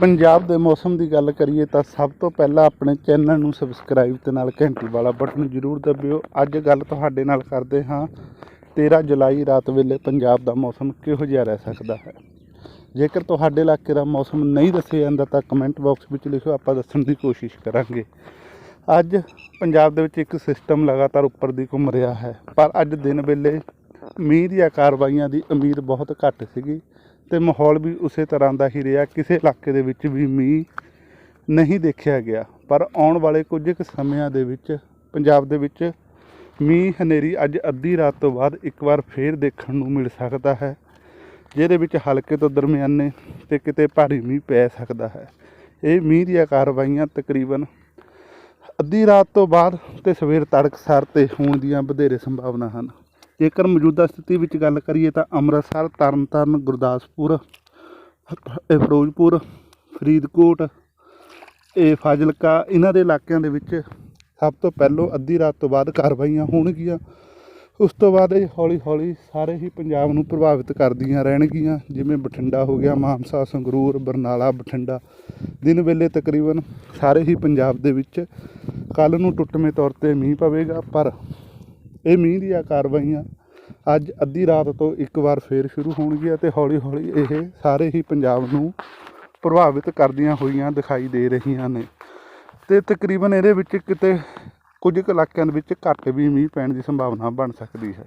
ਪੰਜਾਬ ਦੇ ਮੌਸਮ ਦੀ ਗੱਲ ਕਰੀਏ ਤਾਂ ਸਭ ਤੋਂ ਪਹਿਲਾਂ ਆਪਣੇ ਚੈਨਲ ਨੂੰ ਸਬਸਕ੍ਰਾਈਬ ਤੇ ਨਾਲ ਘੰਟੀ ਵਾਲਾ ਬਟਨ ਜ਼ਰੂਰ ਦਬਿਓ। ਅੱਜ ਗੱਲ ਤੁਹਾਡੇ ਨਾਲ ਕਰਦੇ ਹਾਂ। 13 ਜੁਲਾਈ ਰਾਤ ਵੇਲੇ ਪੰਜਾਬ ਦਾ ਮੌਸਮ ਕਿਹੋ ਜਿਹਾ ਰਹਿ ਸਕਦਾ ਹੈ? ਜੇਕਰ ਤੁਹਾਡੇ ਇਲਾਕੇ ਦਾ ਮੌਸਮ ਨਹੀਂ ਦੱਸਿਆ ਜਾਂਦਾ ਤਾਂ ਕਮੈਂਟ ਬਾਕਸ ਵਿੱਚ ਲਿਖੋ ਆਪਾਂ ਦੱਸਣ ਦੀ ਕੋਸ਼ਿਸ਼ ਕਰਾਂਗੇ। ਅੱਜ ਪੰਜਾਬ ਦੇ ਵਿੱਚ ਇੱਕ ਸਿਸਟਮ ਲਗਾਤਾਰ ਉੱਪਰ ਦੀ ਘੁੰਮ ਰਿਹਾ ਹੈ, ਪਰ ਅੱਜ ਦਿਨ ਵੇਲੇ ਮੀਂਹ ਦੀਆਂ ਕਾਰਵਾਈਆਂ ਦੀ ਉਮੀਦ ਬਹੁਤ ਘੱਟ ਸੀਗੀ। ਤੇ ਮਾਹੌਲ ਵੀ ਉਸੇ ਤਰ੍ਹਾਂ ਦਾ ਹੀ ਰਿਹਾ। ਕਿਸੇ ਇਲਾਕੇ ਦੇ ਵਿੱਚ ਵੀ ਮੀਂਹ ਨਹੀਂ ਦੇਖਿਆ ਗਿਆ। ਪਰ ਆਉਣ ਵਾਲੇ ਕੁਝ ਕੁ ਸਮਿਆਂ ਦੇ ਵਿੱਚ, ਪੰਜਾਬ ਦੇ ਵਿੱਚ ਮੀਂਹ ਹਨੇਰੀ ਅੱਜ ਅੱਧੀ ਰਾਤ ਤੋਂ ਬਾਅਦ ਇੱਕ ਵਾਰ ਫੇਰ ਦੇਖਣ ਨੂੰ ਮਿਲ ਸਕਦਾ ਹੈ, ਜਿਹਦੇ ਵਿੱਚ ਹਲਕੇ ਤੋਂ ਦਰਮਿਆਨੇ ਤੇ ਕਿਤੇ ਭਾਰੀ ਮੀਂਹ ਪੈ ਸਕਦਾ ਹੈ। ਇਹ ਮੀਂਹ ਦੀਆਂ ਕਾਰਵਾਈਆਂ ਤਕਰੀਬਨ ਅੱਧੀ ਰਾਤ ਤੋਂ ਬਾਅਦ ਤੇ ਸਵੇਰ ਤੜਕਸਾਰ ਤੇ ਹੋਣ ਦੀਆਂ ਵਧੇਰੇ ਸੰਭਾਵਨਾ ਹਨ। ਜੇਕਰ ਮੌਜੂਦਾ ਸਥਿਤੀ ਵਿੱਚ ਗੱਲ ਕਰੀਏ ਤਾਂ ਅੰਮ੍ਰਿਤਸਰ, ਤਰਨਤਾਰਨ, ਗੁਰਦਾਸਪੁਰ ਇਹ ਫਿਰੋਜ਼ਪੁਰ, ਫਰੀਦਕੋਟ, ਇਹ ਫਾਜ਼ਿਲਕਾ, ਇਹਨਾਂ ਦੇ ਇਲਾਕਿਆਂ ਦੇ ਵਿੱਚ ਸਭ ਤੋਂ ਪਹਿਲੋਂ ਅੱਧੀ ਰਾਤ ਤੋਂ ਬਾਅਦ ਕਾਰਵਾਈਆਂ ਹੋਣਗੀਆਂ। ਉਸ ਤੋਂ ਬਾਅਦ ਇਹ ਹੌਲੀ ਹੌਲੀ ਸਾਰੇ ਹੀ ਪੰਜਾਬ ਨੂੰ ਪ੍ਰਭਾਵਿਤ ਕਰਦੀਆਂ ਰਹਿਣਗੀਆਂ, ਜਿਵੇਂ ਬਠਿੰਡਾ ਹੋ ਗਿਆ, ਮਾਨਸਾ, ਸੰਗਰੂਰ, ਬਰਨਾਲਾ, ਬਠਿੰਡਾ। ਦਿਨ ਵੇਲੇ ਤਕਰੀਬਨ ਸਾਰੇ ਹੀ ਪੰਜਾਬ ਦੇ ਵਿੱਚ ਕੱਲ ਨੂੰ ਟੁੱਟਵੇਂ ਤੌਰ ਤੇ ਮੀਂਹ ਪਵੇਗਾ, ਪਰ ਇਹ ਮੀਂਹ ਦੀਆਂ ਕਾਰਵਾਈਆਂ ਅੱਜ ਅੱਧੀ ਰਾਤ ਤੋਂ ਇੱਕ ਵਾਰ ਫੇਰ ਸ਼ੁਰੂ ਹੋਣਗੀਆਂ ਤੇ ਹੌਲੀ ਹੌਲੀ ਇਹ ਸਾਰੇ ਹੀ ਪੰਜਾਬ ਨੂੰ ਪ੍ਰਭਾਵਿਤ ਕਰਦੀਆਂ ਹੋਈਆਂ ਦਿਖਾਈ ਦੇ ਰਹੀਆਂ ਨੇ। ਤੇ ਤਕਰੀਬਨ ਇਹਦੇ ਵਿੱਚ ਕਿਤੇ ਕੁਝ ਕੁ ਇਲਾਕਿਆਂ ਦੇ ਵਿੱਚ ਘੱਟ ਵੀ ਮੀਂਹ ਪੈਣ ਦੀ ਸੰਭਾਵਨਾ ਬਣ ਸਕਦੀ ਹੈ।